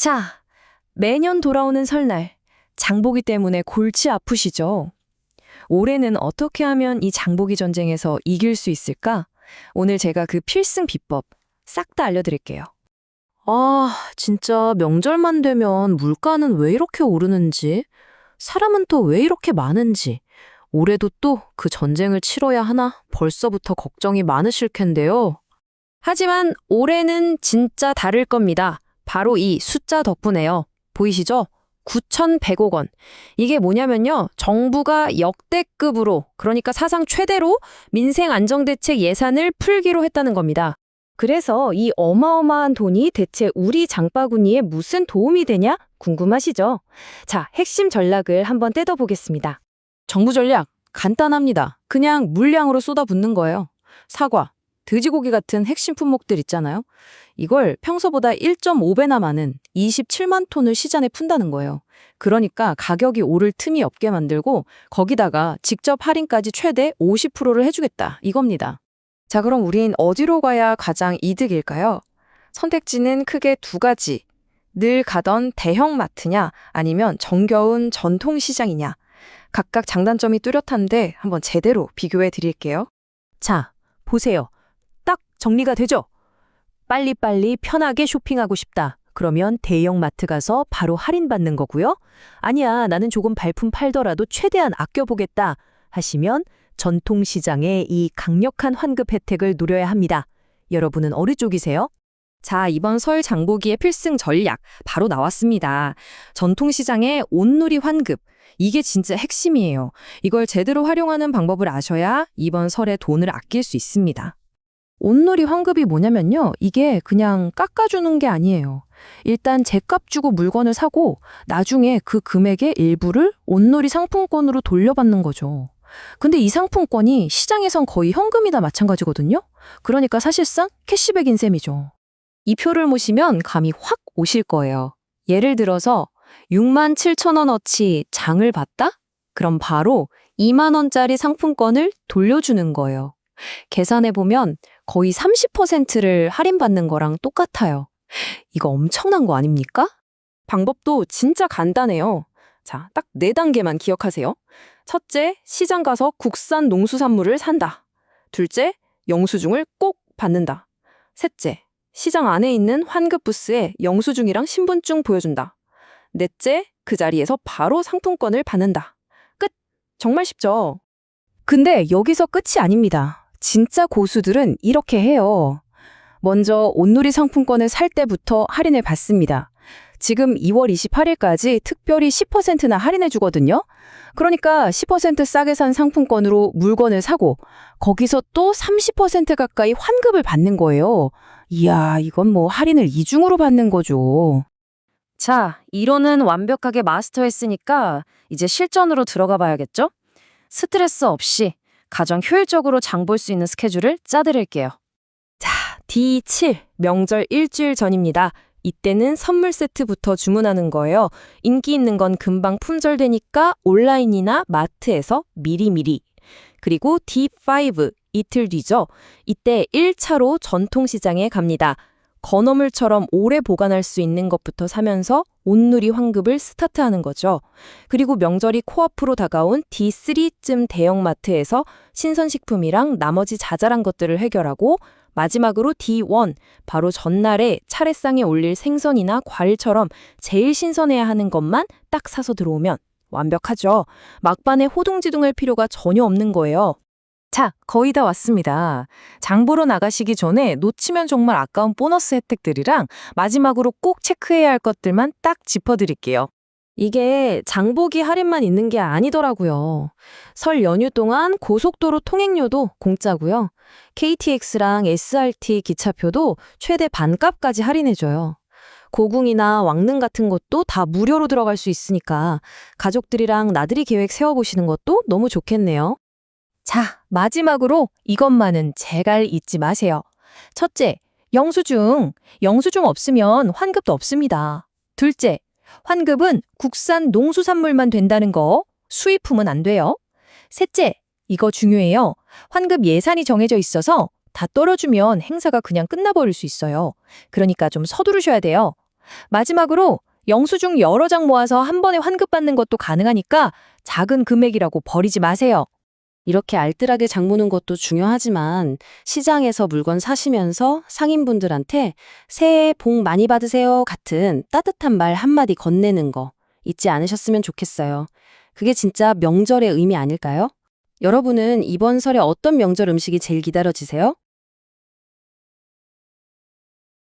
자, 매년 돌아오는 설날, 장보기 때문에 골치 아프시죠? 올해는 어떻게 하면 이 장보기 전쟁에서 이길 수 있을까? 오늘 제가 그 필승 비법 싹 다 알려드릴게요. 아, 진짜 명절만 되면 물가는 왜 이렇게 오르는지, 사람은 또 왜 이렇게 많은지, 올해도 또 그 전쟁을 치러야 하나 벌써부터 걱정이 많으실 텐데요. 하지만 올해는 진짜 다를 겁니다. 바로 이 숫자 덕분에요. 보이시죠? 9,100억 원. 이게 뭐냐면요. 정부가 역대급으로, 그러니까 사상 최대로 민생 안정대책 예산을 풀기로 했다는 겁니다. 그래서 이 어마어마한 돈이 대체 우리 장바구니에 무슨 도움이 되냐? 궁금하시죠? 자, 핵심 전략을 한번 뜯어보겠습니다. 정부 전략 간단합니다. 그냥 물량으로 쏟아붓는 거예요. 사과, 돼지고기 같은 핵심 품목들 있잖아요. 이걸 평소보다 1.5배나 많은 27만 톤을 시장에 푼다는 거예요. 그러니까 가격이 오를 틈이 없게 만들고 거기다가 직접 할인까지 최대 50%를 해주겠다 이겁니다. 자, 그럼 우린 어디로 가야 가장 이득일까요? 선택지는 크게 두 가지. 늘 가던 대형 마트냐, 아니면 정겨운 전통 시장이냐. 각각 장단점이 뚜렷한데 한번 제대로 비교해 드릴게요. 자, 보세요. 딱 정리가 되죠? 빨리빨리 편하게 쇼핑하고 싶다. 그러면 대형 마트 가서 바로 할인받는 거고요. 아니야, 나는 조금 발품 팔더라도 최대한 아껴보겠다 하시면 전통시장의 이 강력한 환급 혜택을 노려야 합니다. 여러분은 어느 쪽이세요? 자, 이번 설 장보기의 필승 전략 바로 나왔습니다. 전통시장의 온누리 환급. 이게 진짜 핵심이에요. 이걸 제대로 활용하는 방법을 아셔야 이번 설에 돈을 아낄 수 있습니다. 온누리 환급이 뭐냐면요. 이게 그냥 깎아주는 게 아니에요. 일단 제값 주고 물건을 사고 나중에 그 금액의 일부를 온누리 상품권으로 돌려받는 거죠. 근데 이 상품권이 시장에선 거의 현금이나 마찬가지거든요. 그러니까 사실상 캐시백인 셈이죠. 이 표를 모시면 감이 확 오실 거예요. 예를 들어서 6만 7천 원어치 장을 봤다? 그럼 바로 2만 원짜리 상품권을 돌려주는 거예요. 계산해 보면 거의 30%를 할인받는 거랑 똑같아요. 이거 엄청난 거 아닙니까? 방법도 진짜 간단해요. 자, 딱 네 단계만 기억하세요. 첫째, 시장 가서 국산 농수산물을 산다. 둘째, 영수증을 꼭 받는다. 셋째, 시장 안에 있는 환급 부스에 영수증이랑 신분증 보여준다. 넷째, 그 자리에서 바로 상품권을 받는다. 끝! 정말 쉽죠? 근데 여기서 끝이 아닙니다. 진짜 고수들은 이렇게 해요. 먼저 온누리 상품권을 살 때부터 할인을 받습니다. 지금 2월 28일까지 특별히 10%나 할인해 주거든요. 그러니까 10% 싸게 산 상품권으로 물건을 사고 거기서 또 30% 가까이 환급을 받는 거예요. 이야, 이건 뭐 할인을 이중으로 받는 거죠. 자, 이론은 완벽하게 마스터했으니까 이제 실전으로 들어가 봐야겠죠? 스트레스 없이 가장 효율적으로 장 볼 수 있는 스케줄을 짜드릴게요. 자, D7 명절 일주일 전입니다. 이때는 선물 세트부터 주문하는 거예요. 인기 있는 건 금방 품절되니까 온라인이나 마트에서 미리미리. 그리고 D5 이틀 뒤죠. 이때 1차로 전통시장에 갑니다. 건어물처럼 오래 보관할 수 있는 것부터 사면서 온누리 환급을 스타트하는 거죠. 그리고 명절이 코앞으로 다가온 D3쯤 대형마트에서 신선식품이랑 나머지 자잘한 것들을 해결하고 마지막으로 D1, 바로 전날에 차례상에 올릴 생선이나 과일처럼 제일 신선해야 하는 것만 딱 사서 들어오면 완벽하죠. 막반에 호둥지둥할 필요가 전혀 없는 거예요. 자, 거의 다 왔습니다. 장 보러 나가시기 전에 놓치면 정말 아까운 보너스 혜택들이랑 마지막으로 꼭 체크해야 할 것들만 딱 짚어드릴게요. 이게 장보기 할인만 있는 게 아니더라고요. 설 연휴 동안 고속도로 통행료도 공짜고요. KTX랑 SRT 기차표도 최대 반값까지 할인해줘요. 고궁이나 왕릉 같은 것도 다 무료로 들어갈 수 있으니까 가족들이랑 나들이 계획 세워보시는 것도 너무 좋겠네요. 자, 마지막으로 이것만은 제갈 잊지 마세요. 첫째, 영수증. 영수증 없으면 환급도 없습니다. 둘째, 환급은 국산 농수산물만 된다는 거, 수입품은 안 돼요. 셋째, 이거 중요해요. 환급 예산이 정해져 있어서 다 떨어주면 행사가 그냥 끝나버릴 수 있어요. 그러니까 좀 서두르셔야 돼요. 마지막으로 영수증 여러 장 모아서 한 번에 환급받는 것도 가능하니까 작은 금액이라고 버리지 마세요. 이렇게 알뜰하게 장보는 것도 중요하지만 시장에서 물건 사시면서 상인분들한테 새해 복 많이 받으세요 같은 따뜻한 말 한마디 건네는 거 잊지 않으셨으면 좋겠어요. 그게 진짜 명절의 의미 아닐까요? 여러분은 이번 설에 어떤 명절 음식이 제일 기다려지세요?